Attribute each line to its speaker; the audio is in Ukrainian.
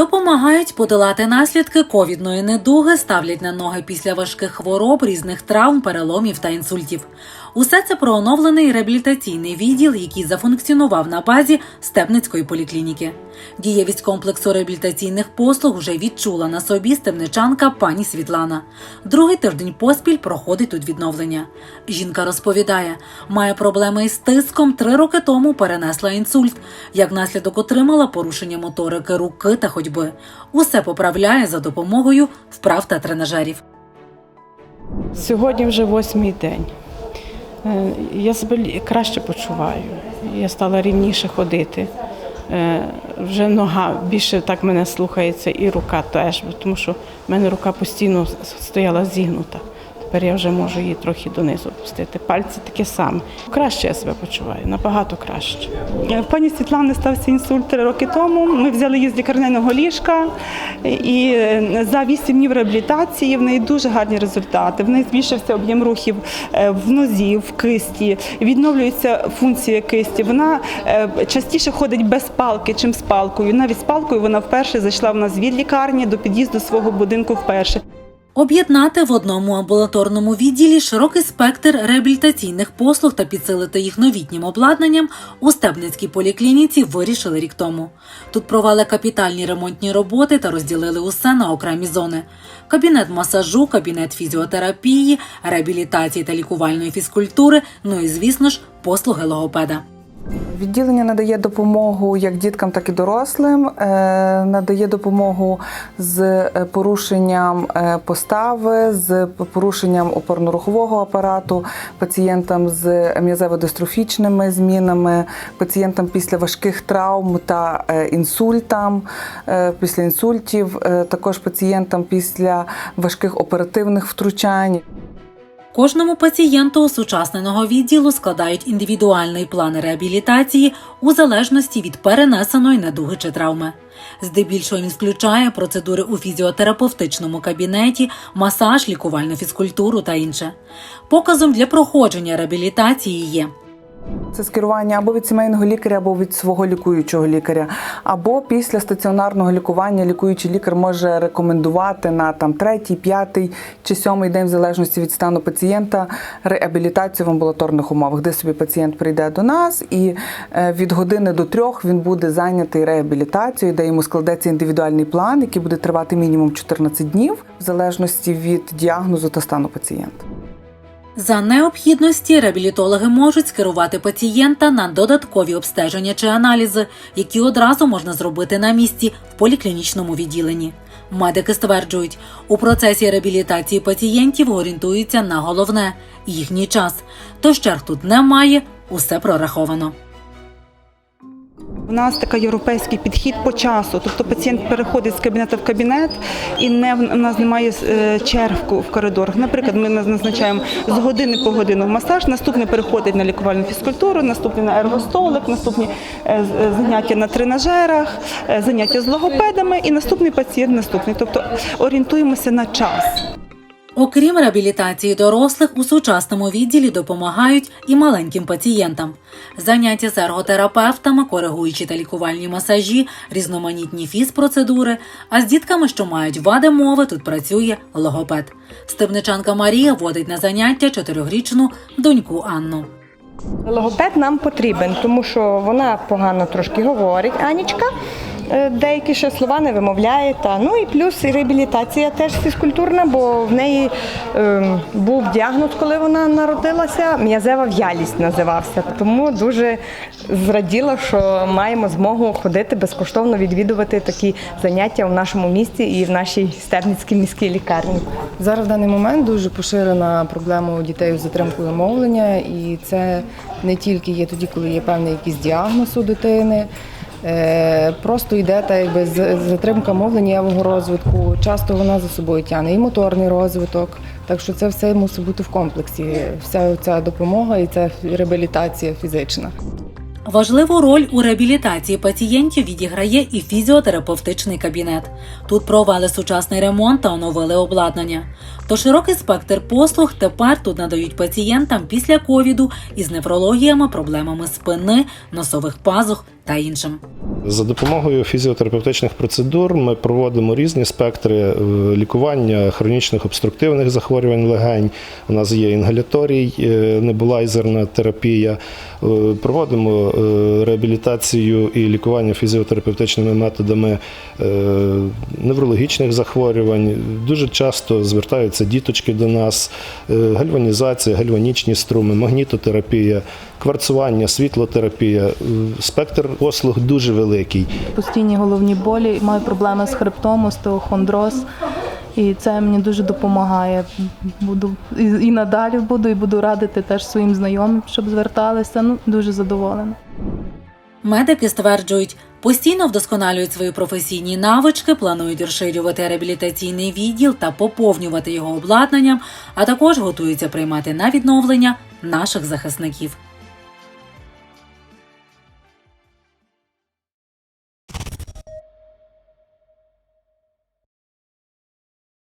Speaker 1: Допомагають подолати наслідки ковідної недуги, ставлять на ноги після важких хвороб, різних травм, переломів та інсультів. Усе це про оновлений реабілітаційний відділ, який зафункціонував на базі Степницької поліклініки. Дієвість комплексу реабілітаційних послуг вже відчула на собі стебничанка пані Світлана. Другий тиждень поспіль проходить тут відновлення. Жінка розповідає, має проблеми із тиском. Три роки тому перенесла інсульт. Як наслідок отримала порушення моторики руки та ходьби. Усе поправляє за допомогою вправ та тренажерів.
Speaker 2: Сьогодні вже восьмий день. Е, Я себе краще почуваю. Я стала рівніше ходити. Е, Вже нога більше так мене слухається, і рука теж, тому що в мене рука постійно стояла зігнута. Тепер я вже можу її трохи донизу опустити. Пальці таке саме. Краще я себе почуваю, набагато краще.
Speaker 3: Пані Світлани стався інсульт три роки тому. Ми взяли її з лікарняного ліжка, і е, за вісім днів реабілітації в неї дуже гарні результати. В неї збільшився об'єм рухів е, в нозі, в кисті, відновлюється функція кисті. Вона е, частіше ходить без палки, чим з палкою. Навіть з палкою вона вперше зайшла в нас від лікарні до під'їзду свого будинку вперше.
Speaker 1: Об'єднати в одному амбулаторному відділі широкий спектр реабілітаційних послуг та підсилити їх новітнім обладнанням у Стебницькій поліклініці вирішили рік тому. Тут провели капітальні ремонтні роботи та розділили усе на окремі зони: кабінет масажу, кабінет фізіотерапії, реабілітації та лікувальної фізкультури. Ну і звісно ж, послуги логопеда.
Speaker 4: Відділення надає допомогу як діткам, так і дорослим. Е, Надає допомогу з е, порушенням е, постави, з порушенням опорно-рухового апарату, пацієнтам з м'язево-дистрофічними змінами, пацієнтам після важких травм та інсультам, після інсультів, також пацієнтам після важких оперативних втручань.
Speaker 1: Кожному пацієнту сучасненого відділу складають індивідуальний план реабілітації у залежності від перенесеної недуги чи травми. Здебільшого він включає процедури у фізіотерапевтичному кабінеті, масаж, лікувальну фізкультуру та інше. Показом для проходження реабілітації є
Speaker 4: Це скерування або від сімейного лікаря, або від свого лікуючого лікаря. Або після стаціонарного лікування лікуючий лікар може рекомендувати на там третій, п'ятий чи сьомий день, в залежності від стану пацієнта, реабілітацію в амбулаторних умовах, де собі пацієнт прийде до нас, і е, від години до трьох він буде зайнятий реабілітацією, де йому складеться індивідуальний план, який буде тривати мінімум 14 днів, в залежності від діагнозу та стану пацієнта.
Speaker 1: За необхідності реабілітологи можуть скерувати пацієнта на додаткові обстеження чи аналізи, які одразу можна зробити на місці в поліклінічному відділенні. Медики стверджують, у процесі реабілітації пацієнтів орієнтуються на головне їхній час. Тож черг тут немає, усе прораховано.
Speaker 3: У нас такий європейський підхід по часу. Тобто пацієнт переходить з кабінету в кабінет і не у нас немає е, черг в коридорах. Наприклад, ми назначаємо з години по годину масаж, наступний переходить на лікувальну фізкультуру, наступний на ергостолик, наступні е, е, заняття на тренажерах, заняття з логопедами, і наступний пацієнт наступний. Тобто орієнтуємося на час.
Speaker 1: Окрім реабілітації дорослих, у сучасному відділі допомагають і маленьким пацієнтам. Заняття з ерготерапевтами, коригуючі та лікувальні масажі, різноманітні фізпроцедури. А з дітками, що мають вади мови, тут працює логопед. Стебничанка Марія водить на заняття чотирьохрічну доньку Анну.
Speaker 5: Логопед нам потрібен, тому що вона погано трошки говорить, Анічка. Е, Деякі ще слова не вимовляє. Та. Ну і плюс і реабілітація теж фізкультурна, бо в неї е, був діагноз, коли вона народилася, м'язева в'ялість називався. Тому дуже зраділа, що маємо змогу ходити безкоштовно відвідувати такі заняття в нашому місті і в нашій Стебницькій міській лікарні.
Speaker 6: Зараз в даний момент дуже поширена проблема у дітей з затримкою мовлення, і це не тільки є тоді, коли є певний якийсь діагноз у дитини. Е, Просто йде та якби затримка мовленнєвого розвитку. Часто вона за собою тягне і моторний розвиток. Так що це все мусить бути в комплексі. Вся ця допомога і ця реабілітація фізична.
Speaker 1: Важливу роль у реабілітації пацієнтів відіграє і фізіотерапевтичний кабінет. Тут провели сучасний ремонт та оновили обладнання. То широкий спектр послуг тепер тут надають пацієнтам після ковіду із неврологіями, проблемами спини, носових пазух та іншим.
Speaker 7: За допомогою фізіотерапевтичних процедур ми проводимо різні спектри е, лікування хронічних обструктивних захворювань легень. У нас є інгаляторій, е, небулайзерна терапія. Е, Проводимо реабілітацію і лікування фізіотерапевтичними методами неврологічних захворювань. Дуже часто звертаються діточки до нас. Гальванізація, гальванічні струми, магнітотерапія, кварцування, світлотерапія. Спектр послуг дуже великий.
Speaker 8: постійні головні болі, маю проблеми з хребтом, остеохондроз. І це мені дуже допомагає. Буду і, і надалі буду, і буду радити теж своїм знайомим, щоб зверталися. Ну, дуже задоволена.
Speaker 1: Медики стверджують, постійно вдосконалюють свої професійні навички, планують розширювати реабілітаційний відділ та поповнювати його обладнанням, а також готуються приймати на відновлення наших захисників.